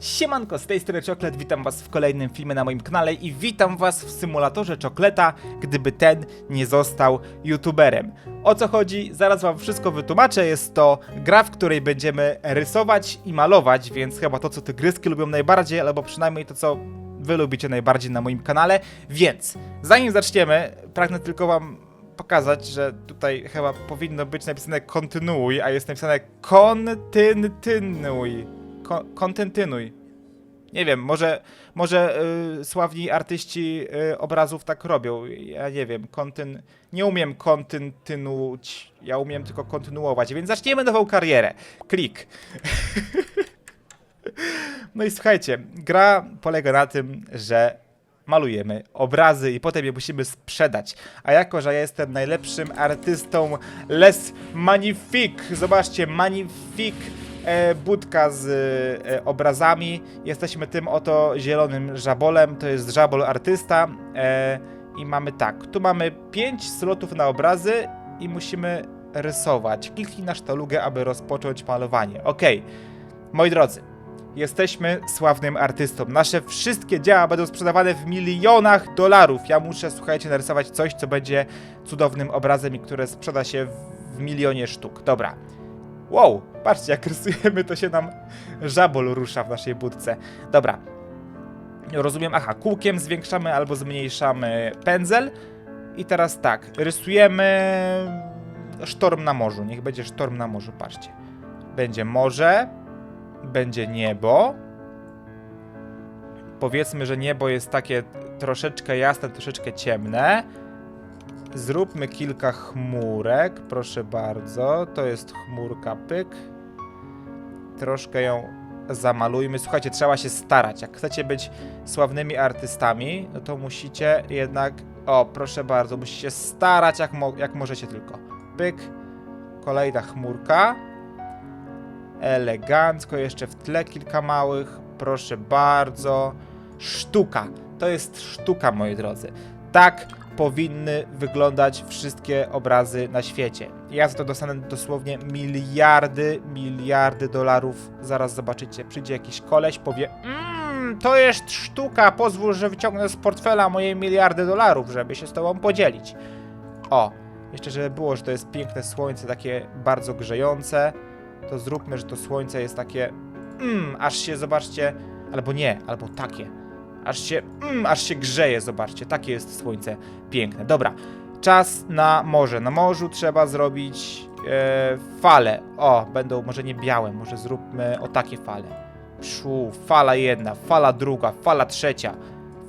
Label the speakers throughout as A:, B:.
A: Siemanko, z tej strony Czoklet, witam was w kolejnym filmie na moim kanale i witam was w symulatorze Czokleta, gdyby ten nie został youtuberem. O co chodzi? Zaraz wam wszystko wytłumaczę, jest to gra, w której będziemy rysować i malować, więc chyba to, co tygryski lubią najbardziej, albo przynajmniej to, co wy lubicie najbardziej na moim kanale, więc zanim zaczniemy, pragnę tylko wam pokazać, że tutaj chyba powinno być napisane kontynuuj, a jest napisane kontynuuj. Ko- kontynuuj. Nie wiem, może, może y, sławni artyści y, obrazów tak robią. Ja nie wiem, kontyn... nie umiem kontynuować, ja umiem tylko kontynuować, więc zaczniemy nową karierę. Klik. No i słuchajcie, gra polega na tym, że malujemy obrazy i potem je musimy sprzedać. A jako, że ja jestem najlepszym artystą Les Magnifique, zobaczcie, Magnifique budka z e, obrazami. Jesteśmy tym oto zielonym żabolem, to jest żabol artysta. E, I mamy tak, tu mamy 5 slotów na obrazy i musimy rysować. Kliknij na sztalugę, aby rozpocząć malowanie. Okej, moi drodzy, Jesteśmy sławnym artystą. Nasze wszystkie dzieła będą sprzedawane w milionach dolarów. Ja muszę, słuchajcie, narysować coś, co będzie cudownym obrazem i które sprzeda się w milionie sztuk. Dobra. Wow, patrzcie, jak rysujemy, to się nam żabol rusza w naszej budce. Dobra. Rozumiem, aha, kółkiem zwiększamy albo zmniejszamy pędzel. I teraz tak, rysujemy sztorm na morzu. Niech będzie sztorm na morzu, patrzcie. Będzie morze, będzie niebo. Powiedzmy, że niebo jest takie troszeczkę jasne, troszeczkę ciemne. Zróbmy kilka chmurek, proszę bardzo. To jest chmurka, pyk. Troszkę ją zamalujmy. Słuchajcie, trzeba się starać. Jak chcecie być sławnymi artystami, no to musicie jednak... O, proszę bardzo, musicie starać jak, mo jak możecie tylko. Pyk. Kolejna chmurka. Elegancko, jeszcze w tle kilka małych. Proszę bardzo. Sztuka. To jest sztuka, moi drodzy. Tak powinny wyglądać wszystkie obrazy na świecie. Ja za to dostanę dosłownie miliardy, miliardy dolarów. Zaraz zobaczycie, przyjdzie jakiś koleś, powie Mmm, to jest sztuka, pozwól, że wyciągnę z portfela moje miliardy dolarów, żeby się z tobą podzielić. O, jeszcze żeby było, że to jest piękne słońce, takie bardzo grzejące to zróbmy, że to słońce jest takie mm, aż się, zobaczcie, albo nie, albo takie, aż się, mm, aż się grzeje, zobaczcie, takie jest słońce piękne. Dobra, czas na morze. Na morzu trzeba zrobić e, fale. O, będą może nie białe, może zróbmy o takie fale. Pszu, fala jedna, fala druga, fala trzecia,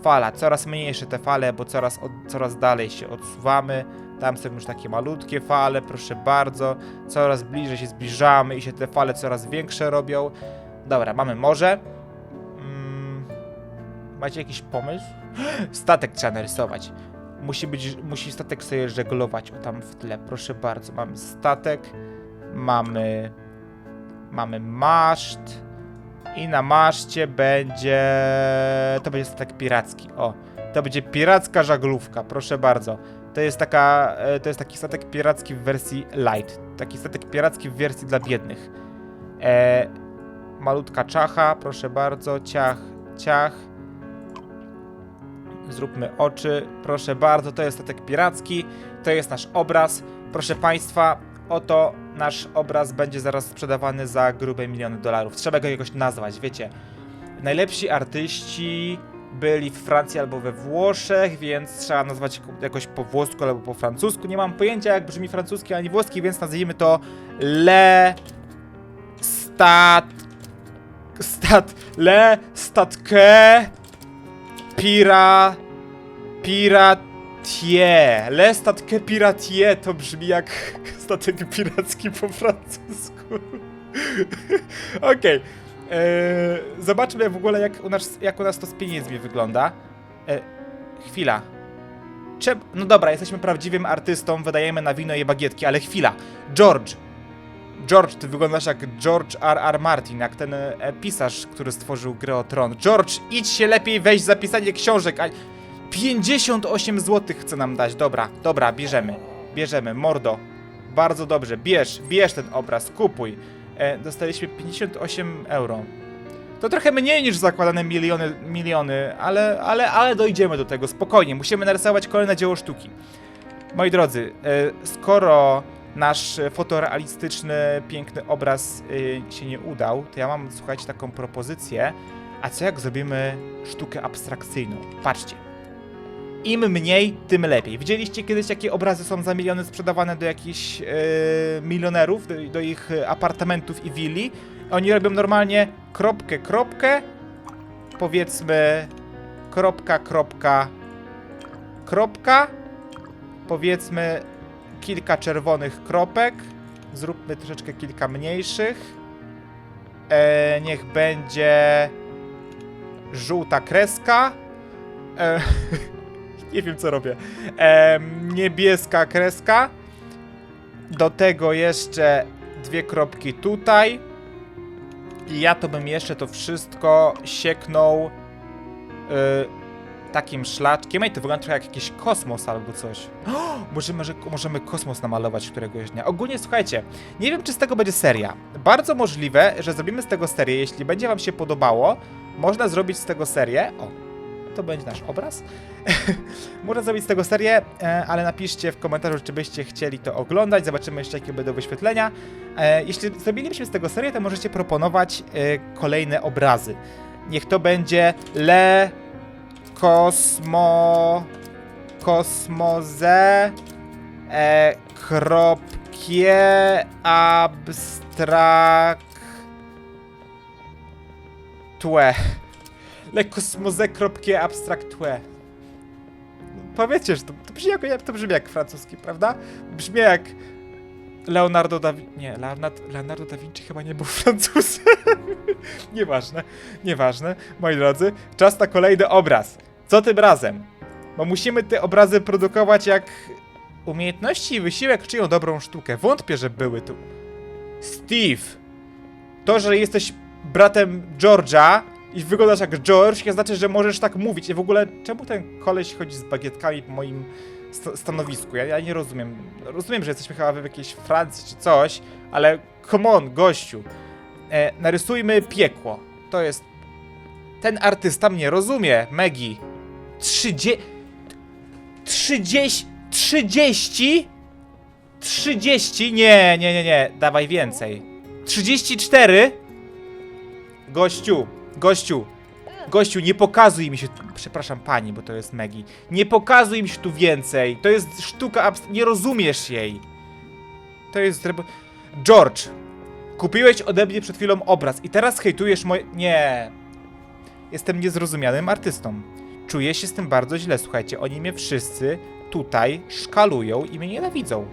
A: fala, coraz mniejsze te fale, bo coraz, od, coraz dalej się odsuwamy. Tam są już takie malutkie fale, proszę bardzo. Coraz bliżej się zbliżamy i się te fale coraz większe robią. Dobra, mamy morze. Macie jakiś pomysł? Statek trzeba narysować. Musi być, musi statek sobie żeglować o tam w tle. Proszę bardzo, mamy statek, mamy, mamy maszt i na maszcie będzie, to będzie statek piracki. O, to będzie piracka żaglówka, proszę bardzo. To jest taka, e, to jest taki statek piracki w wersji light. Taki statek piracki w wersji dla biednych. E, malutka czacha, proszę bardzo, ciach, ciach. Zróbmy oczy, proszę bardzo, to jest statek piracki, to jest nasz obraz. Proszę Państwa, oto nasz obraz będzie zaraz sprzedawany za grube miliony dolarów. Trzeba go jakoś nazwać, wiecie. Najlepsi artyści byli w Francji albo we Włoszech, więc trzeba nazwać jakoś po włosku albo po francusku. Nie mam pojęcia, jak brzmi francuski ani włoski, więc nazwijmy to Le Stat. Stat. Le Statque Pira. Piratier. Le Statque Piratier to brzmi jak statek piracki po francusku. Okej. Eee, zobaczmy w ogóle, jak u, nas, jak u nas to z pieniędzmi wygląda. Eee, chwila. No dobra, jesteśmy prawdziwym artystą, wydajemy na wino i bagietki, ale chwila. George. George, ty wyglądasz jak George R. R. Martin, jak ten e, pisarz, który stworzył grę o tron. George, idź się lepiej wejść za pisanie książek, a... 58 zł chce nam dać, dobra, dobra, bierzemy. Bierzemy, mordo. Bardzo dobrze, bierz, bierz ten obraz, kupuj. E, dostaliśmy 58 euro. To trochę mniej niż zakładane miliony, miliony ale, ale, ale dojdziemy do tego, spokojnie. Musimy narysować kolejne dzieło sztuki. Moi drodzy, e, skoro nasz fotorealistyczny, piękny obraz e, się nie udał, to ja mam, słuchajcie, taką propozycję. A co jak zrobimy sztukę abstrakcyjną? Patrzcie. Im mniej, tym lepiej. Widzieliście kiedyś, jakie obrazy są za miliony sprzedawane do jakichś e, milionerów, do, do ich apartamentów i willi? Oni robią normalnie kropkę, kropkę, powiedzmy kropka, kropka, kropka, powiedzmy kilka czerwonych kropek, zróbmy troszeczkę kilka mniejszych, e, niech będzie żółta kreska, e, nie wiem co robię, e, niebieska kreska, do tego jeszcze dwie kropki tutaj, i ja to bym jeszcze to wszystko sieknął y, takim szlaczkiem. Ej, to wygląda trochę jak jakiś kosmos albo coś. Możemy kosmos namalować któregoś dnia. Ogólnie słuchajcie, nie wiem czy z tego będzie seria. Bardzo możliwe, że zrobimy z tego serię. Jeśli będzie wam się podobało, można zrobić z tego serię. O, to będzie nasz obraz. Można zrobić z tego serię, e, ale napiszcie w komentarzu, czy byście chcieli to oglądać. Zobaczymy jeszcze, jakie będą wyświetlenia. E, Jeśli zrobilibyśmy z tego serię, to możecie proponować e, kolejne obrazy. Niech to będzie Le Kosmo Kosmoze e, Kropkie Abstrak Tłe. Le Kosmoze Kropkie Abstraktue. Powiedzcie, że to, to, brzmi jak, to brzmi jak francuski, prawda? Brzmi jak Leonardo da Vinci. Nie, Leonardo da Vinci chyba nie był Francuzem. nieważne, nieważne. Moi drodzy, czas na kolejny obraz. Co tym razem? Bo musimy te obrazy produkować jak... Umiejętności i wysiłek czyją dobrą sztukę. Wątpię, że były tu. Steve! To, że jesteś bratem George'a i wyglądasz jak George, nie znaczy, że możesz tak mówić. I w ogóle, czemu ten koleś chodzi z bagietkami po moim st stanowisku? Ja, ja nie rozumiem. Rozumiem, że jesteśmy chyba w jakiejś Francji czy coś, ale come on, gościu. E, narysujmy piekło. To jest... Ten artysta mnie rozumie, Maggie. 30... 30... 30? 30? Nie, nie, nie, nie. Dawaj więcej. 34? Gościu, gościu. Gościu, nie pokazuj mi się tu... Przepraszam pani, bo to jest Megi. Nie pokazuj mi się tu więcej. To jest sztuka. Nie rozumiesz jej. To jest... George. Kupiłeś ode mnie przed chwilą obraz i teraz hejtujesz moje... Nie. Jestem niezrozumianym artystą. Czuję się z tym bardzo źle, słuchajcie, oni mnie wszyscy tutaj szkalują i mnie nienawidzą.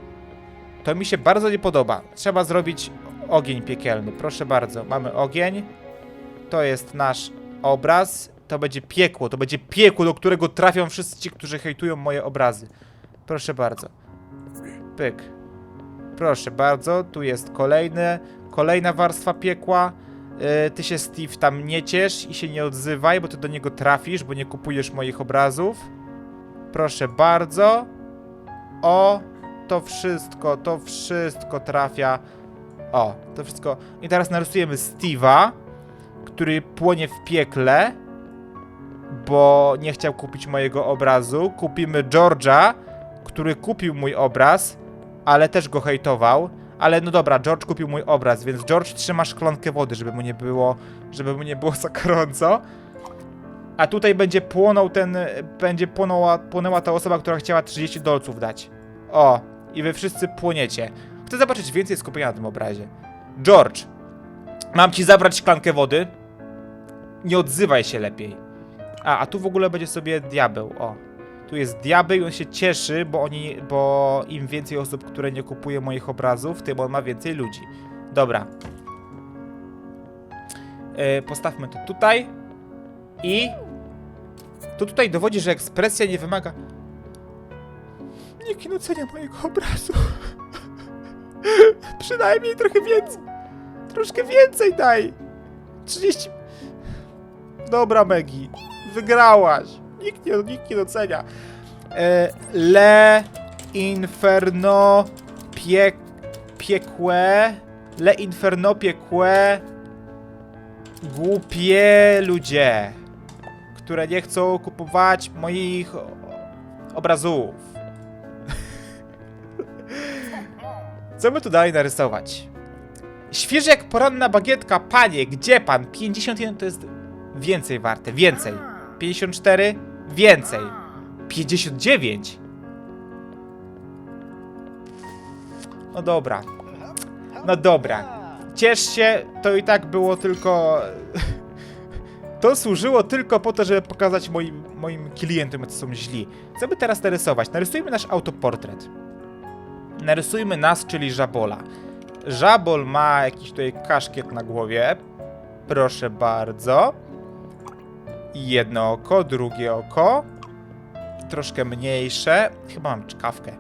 A: To mi się bardzo nie podoba. Trzeba zrobić ogień piekielny, proszę bardzo. Mamy ogień to jest nasz obraz. To będzie piekło, to będzie piekło, do którego trafią wszyscy ci, którzy hejtują moje obrazy. Proszę bardzo. Pyk. Proszę bardzo, tu jest kolejny, kolejna warstwa piekła. Yy, ty się, Steve, tam nie ciesz i się nie odzywaj, bo ty do niego trafisz, bo nie kupujesz moich obrazów. Proszę bardzo. O, to wszystko, to wszystko trafia. O, to wszystko. I teraz narysujemy Steve'a który płonie w piekle, bo nie chciał kupić mojego obrazu. Kupimy George'a, który kupił mój obraz, ale też go hejtował. Ale no dobra, George kupił mój obraz, więc George trzyma szklankę wody, żeby mu nie było, żeby mu nie było za gorąco. A tutaj będzie płonął ten, będzie płonęła, płonęła ta osoba, która chciała 30 dolców dać. O, i wy wszyscy płoniecie. Chcę zobaczyć więcej skupienia na tym obrazie. George, Mam ci zabrać szklankę wody? Nie odzywaj się lepiej. A, a tu w ogóle będzie sobie diabeł, o. Tu jest diabeł i on się cieszy, bo oni, bo im więcej osób, które nie kupuje moich obrazów, tym on ma więcej ludzi. Dobra. E, postawmy to tutaj. I... To tutaj dowodzi, że ekspresja nie wymaga... Nikt nie ocenia mojego obrazu. Przynajmniej trochę więcej. Troszkę więcej daj! 30... Dobra, Megi. Wygrałaś. Nikt nie, nikt nie docenia. E, le Inferno Pie... Piekłe... Le Inferno Piekłe... Głupie ludzie, które nie chcą kupować moich obrazów. Co by tu dalej narysować? Świeży jak poranna bagietka, panie, gdzie pan? 51 to jest więcej warte, więcej. 54? Więcej. 59? No dobra. No dobra. Ciesz się, to i tak było tylko... To służyło tylko po to, żeby pokazać moim, moim klientom, że są źli. Co by teraz narysować? Narysujmy nasz autoportret. Narysujmy nas, czyli Żabola. Żabol ma jakiś tutaj kaszkiet na głowie. Proszę bardzo. Jedno oko, drugie oko. Troszkę mniejsze. Chyba mam czkawkę.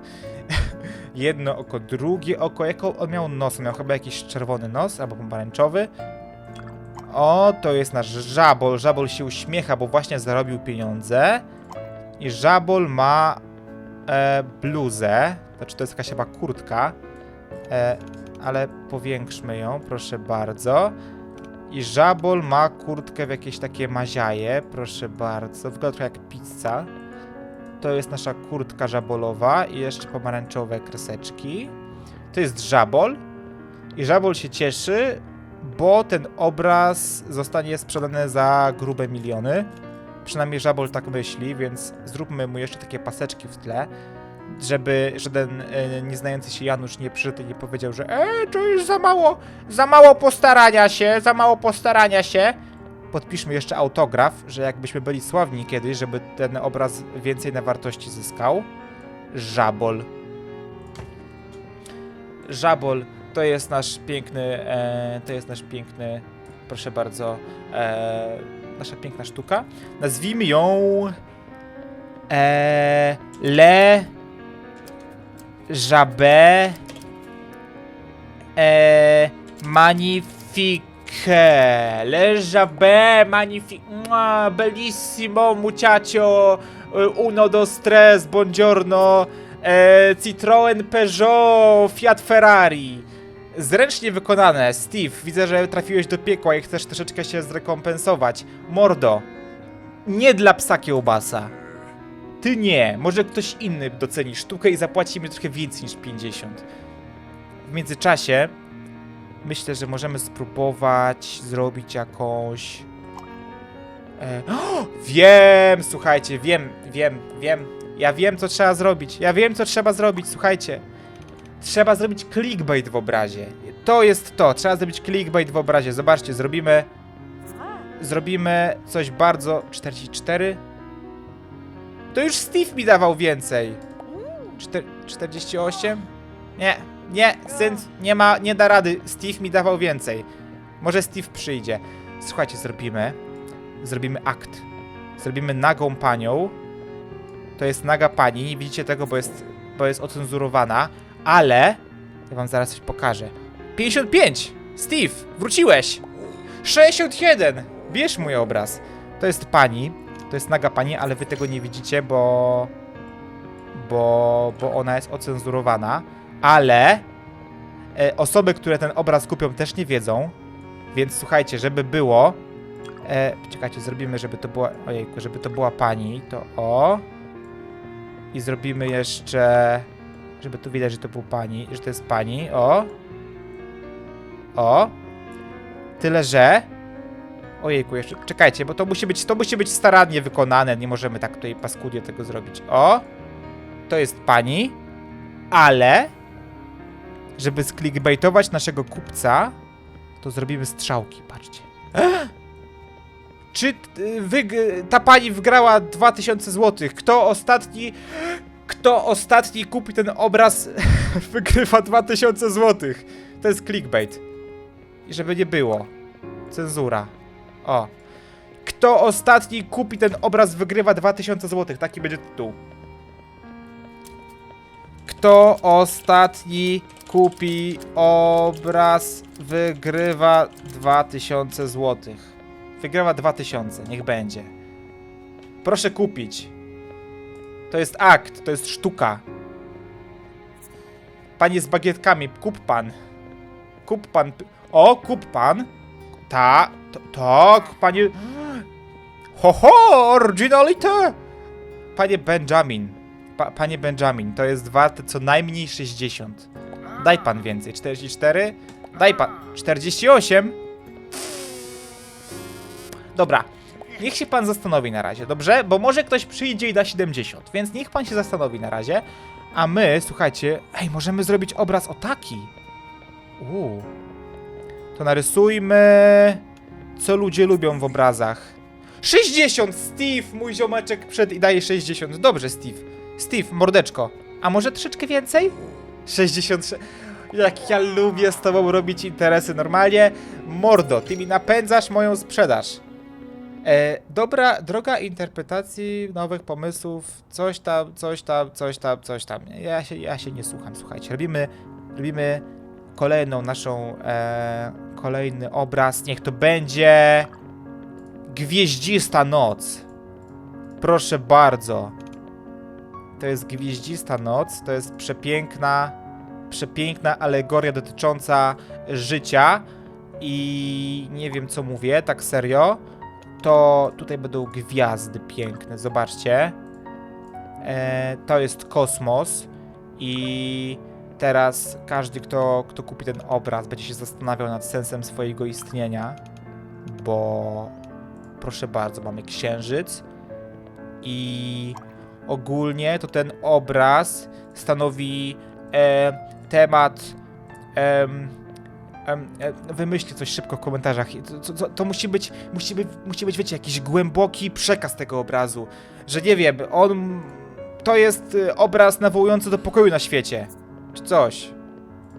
A: Jedno oko, drugie oko. Jako on miał nos? Miał chyba jakiś czerwony nos albo pomarańczowy. O, to jest nasz żabol. Żabol się uśmiecha, bo właśnie zarobił pieniądze. I żabol ma e, bluzę. Znaczy, to jest jakaś chyba kurtka. E, ale powiększmy ją, proszę bardzo. I żabol ma kurtkę w jakieś takie maziaje, proszę bardzo. Wygląda trochę jak pizza. To jest nasza kurtka żabolowa i jeszcze pomarańczowe kreseczki. To jest żabol. I żabol się cieszy, bo ten obraz zostanie sprzedany za grube miliony. Przynajmniej żabol tak myśli, więc zróbmy mu jeszcze takie paseczki w tle, żeby żaden e, nieznający się Janusz nie przyszedł i nie powiedział, że e, to już za mało, za mało postarania się, za mało postarania się. Podpiszmy jeszcze autograf, że jakbyśmy byli sławni kiedyś, żeby ten obraz więcej na wartości zyskał. Żabol. Żabol to jest nasz piękny, e, to jest nasz piękny, proszę bardzo, e, nasza piękna sztuka. Nazwijmy ją e, Le Jabé e, Magnifique. Le Jabé Magnifique. Bellissimo, muchacho. e, Uno, dos, tres, buongiorno. E, Citroen, Peugeot, Fiat Ferrari. Zręcznie wykonane. Steve, widzę, że trafiłeś do piekła i chcesz troszeczkę się zrekompensować. Mordo, nie dla psa kiełbasa. Ty nie, może ktoś inny doceni sztukę i zapłaci mi trochę więcej niż 50. W międzyczasie myślę, że możemy spróbować zrobić jakąś. E... Wiem, słuchajcie, wiem, wiem, wiem. Ja wiem, co trzeba zrobić. Ja wiem, co trzeba zrobić, słuchajcie. Trzeba zrobić clickbait w obrazie. To jest to. Trzeba zrobić clickbait w obrazie. Zobaczcie, zrobimy. Zrobimy coś bardzo. 44? To już Steve mi dawał więcej. Czter 48? Nie, nie, syn nie ma, nie da rady. Steve mi dawał więcej. Może Steve przyjdzie. Słuchajcie, zrobimy. Zrobimy akt. Zrobimy nagą panią. To jest naga pani. Nie widzicie tego, bo jest, bo jest ocenzurowana. Ale. Ja wam zaraz coś pokażę. 55! Steve, wróciłeś! 61! Bierz mój obraz. To jest pani. To jest naga pani, ale wy tego nie widzicie, bo. Bo, bo ona jest ocenzurowana. Ale e, osoby, które ten obraz kupią, też nie wiedzą. Więc słuchajcie, żeby było. E, czekajcie, zrobimy, żeby to była. Ojejku, żeby to była pani. To o. I zrobimy jeszcze. Żeby tu widać, że to był pani, że to jest pani. O. O. Tyle, że. Ojejku, jeszcze. Czekajcie, bo to musi być, to musi być starannie wykonane. Nie możemy tak tutaj paskudnie tego zrobić. O! To jest pani. Ale. Żeby sklikbaitować naszego kupca, to zrobimy strzałki, patrzcie. Czy y, wyg- ta pani wygrała 2000 zł? Kto ostatni. Kto ostatni kupi ten obraz, wygrywa 2000 zł. To jest clickbait. I żeby nie było. Cenzura. O. Kto ostatni kupi ten obraz, wygrywa 2000 zł. Taki będzie tytuł. Kto ostatni kupi obraz, wygrywa 2000 zł. Wygrywa 2000, niech będzie. Proszę kupić. To jest akt, to jest sztuka. Panie z bagietkami, kup pan. Kup pan. O, kup pan. Ta, Tak, panie... Ho, ho, originalite! Panie Benjamin, pa, panie Benjamin, to jest warte co najmniej 60. Daj pan więcej, 44? Daj pan, 48? Dobra, niech się pan zastanowi na razie, dobrze? Bo może ktoś przyjdzie i da 70, więc niech pan się zastanowi na razie. A my, słuchajcie, ej, możemy zrobić obraz o taki. Uuu. To narysujmy, co ludzie lubią w obrazach. 60! Steve, mój ziomeczek przed i daje 60. Dobrze, Steve. Steve, mordeczko. A może troszeczkę więcej? 66. Jak ja lubię z tobą robić interesy normalnie. Mordo, ty mi napędzasz moją sprzedaż. E, dobra, droga interpretacji nowych pomysłów, coś tam, coś tam, coś tam, coś tam. Ja się, ja się nie słucham, słuchajcie. Robimy, robimy kolejną naszą, e, kolejny obraz. Niech to będzie Gwieździsta Noc. Proszę bardzo. To jest Gwieździsta Noc, to jest przepiękna, przepiękna alegoria dotycząca życia i nie wiem co mówię, tak serio to tutaj będą gwiazdy piękne, zobaczcie. E, to jest kosmos i teraz każdy, kto, kto kupi ten obraz, będzie się zastanawiał nad sensem swojego istnienia, bo proszę bardzo, mamy księżyc i ogólnie to ten obraz stanowi e, temat em, em, e, wymyślcie coś szybko w komentarzach. To, to, to musi być, musi być, musi być, wiecie, jakiś głęboki przekaz tego obrazu. Że nie wiem, on. To jest y, obraz nawołujący do pokoju na świecie. Czy coś.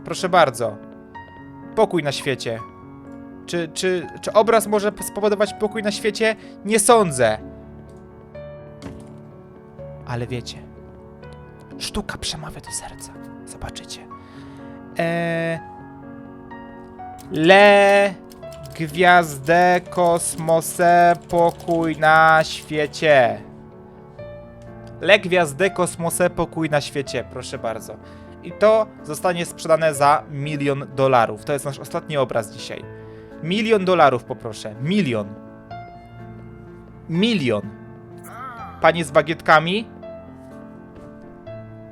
A: Proszę bardzo. Pokój na świecie. Czy, czy, czy obraz może spowodować pokój na świecie? Nie sądzę. Ale wiecie. Sztuka przemawia do serca. Zobaczycie. Eee. Le gwiazdę kosmose pokój na świecie. Le gwiazdę kosmose pokój na świecie, proszę bardzo. I to zostanie sprzedane za milion dolarów. To jest nasz ostatni obraz dzisiaj. Milion dolarów poproszę. Milion. Milion. Panie z bagietkami?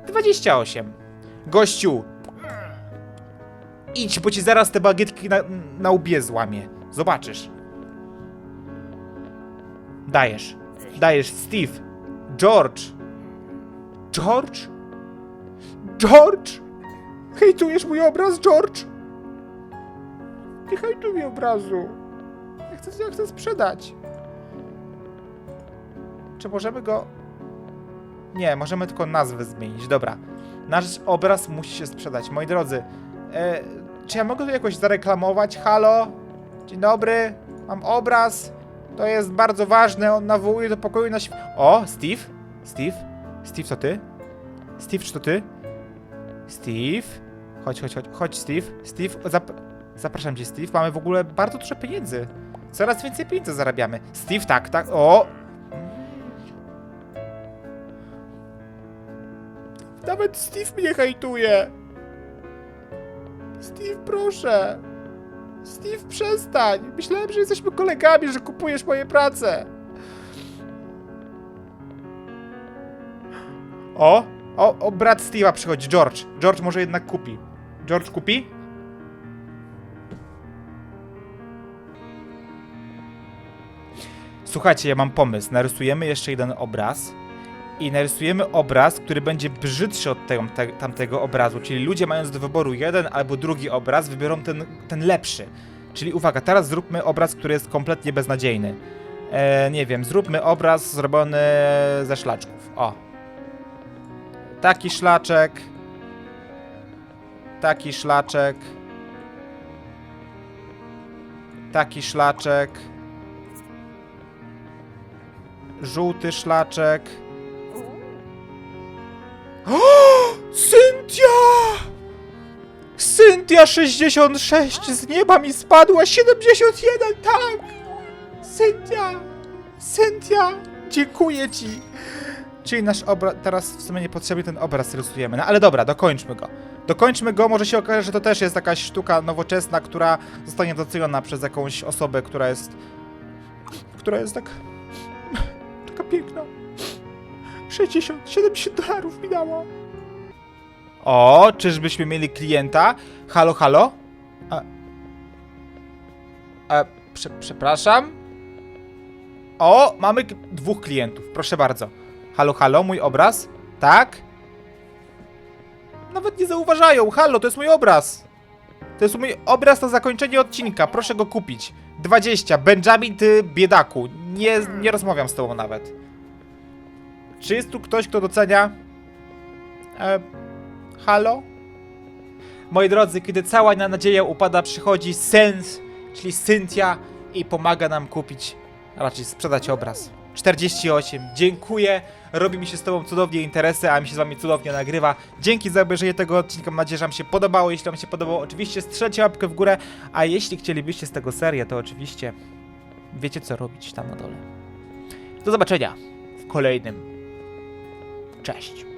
A: 28. Gościu, Idź, bo ci zaraz te bagietki na, na łbie złamie. Zobaczysz. Dajesz. Dajesz, Steve. George. George? George? Hejtujesz mój obraz, George? Nie hejtuj mi obrazu. Ja chcę, ja chcę sprzedać. Czy możemy go... Nie, możemy tylko nazwę zmienić. Dobra. Nasz obraz musi się sprzedać. Moi drodzy, e, czy ja mogę tu jakoś zareklamować? Halo? Dzień dobry, mam obraz. To jest bardzo ważne, on nawołuje do pokoju na świe... O, Steve? Steve? Steve, to ty? Steve, czy to ty? Steve? Chodź, chodź, chodź, chodź, Steve. Steve, zap... zapraszam cię, Steve. Mamy w ogóle bardzo dużo pieniędzy. Coraz więcej pieniędzy zarabiamy. Steve, tak, tak, o! Nawet Steve mnie hejtuje. Steve, proszę. Steve, przestań. Myślałem, że jesteśmy kolegami, że kupujesz moje prace. O, o, o, brat Steve'a przychodzi, George. George może jednak kupi. George kupi? Słuchajcie, ja mam pomysł. Narysujemy jeszcze jeden obraz i narysujemy obraz, który będzie brzydszy od tego, te, tamtego obrazu. Czyli ludzie mając do wyboru jeden albo drugi obraz, wybiorą ten, ten lepszy. Czyli uwaga, teraz zróbmy obraz, który jest kompletnie beznadziejny. E, nie wiem, zróbmy obraz zrobiony ze szlaczków. O. Taki szlaczek. Taki szlaczek. Taki szlaczek. Żółty szlaczek. O! Cynthia! Cynthia 66 z nieba mi spadła 71, tak! Cynthia! Cynthia! Dziękuję ci! Czyli nasz obraz, teraz w sumie niepotrzebnie ten obraz rysujemy, no ale dobra, dokończmy go. Dokończmy go, może się okaże, że to też jest jakaś sztuka nowoczesna, która zostanie doceniona przez jakąś osobę, która jest... która jest tak... taka piękna. 60, 70 dolarów mi dała. O, czyżbyśmy mieli klienta? Halo, halo? A, a prze, przepraszam? O, mamy dwóch klientów, proszę bardzo. Halo, halo, mój obraz? Tak? Nawet nie zauważają. Halo, to jest mój obraz. To jest mój obraz na zakończenie odcinka. Proszę go kupić. 20. Benjamin, ty biedaku. Nie, nie rozmawiam z tobą nawet. Czy jest tu ktoś, kto docenia? E, halo? Moi drodzy, kiedy cała na nadzieja upada, przychodzi sens, czyli Cynthia i pomaga nam kupić, raczej sprzedać obraz. 48. Dziękuję. Robi mi się z tobą cudownie interesy, a mi się z wami cudownie nagrywa. Dzięki za obejrzenie tego odcinka. Mam nadzieję, że wam się podobało. Jeśli wam się podobało, oczywiście strzelcie łapkę w górę. A jeśli chcielibyście z tego serię, to oczywiście wiecie co robić tam na dole. Do zobaczenia w kolejnym. Cześć.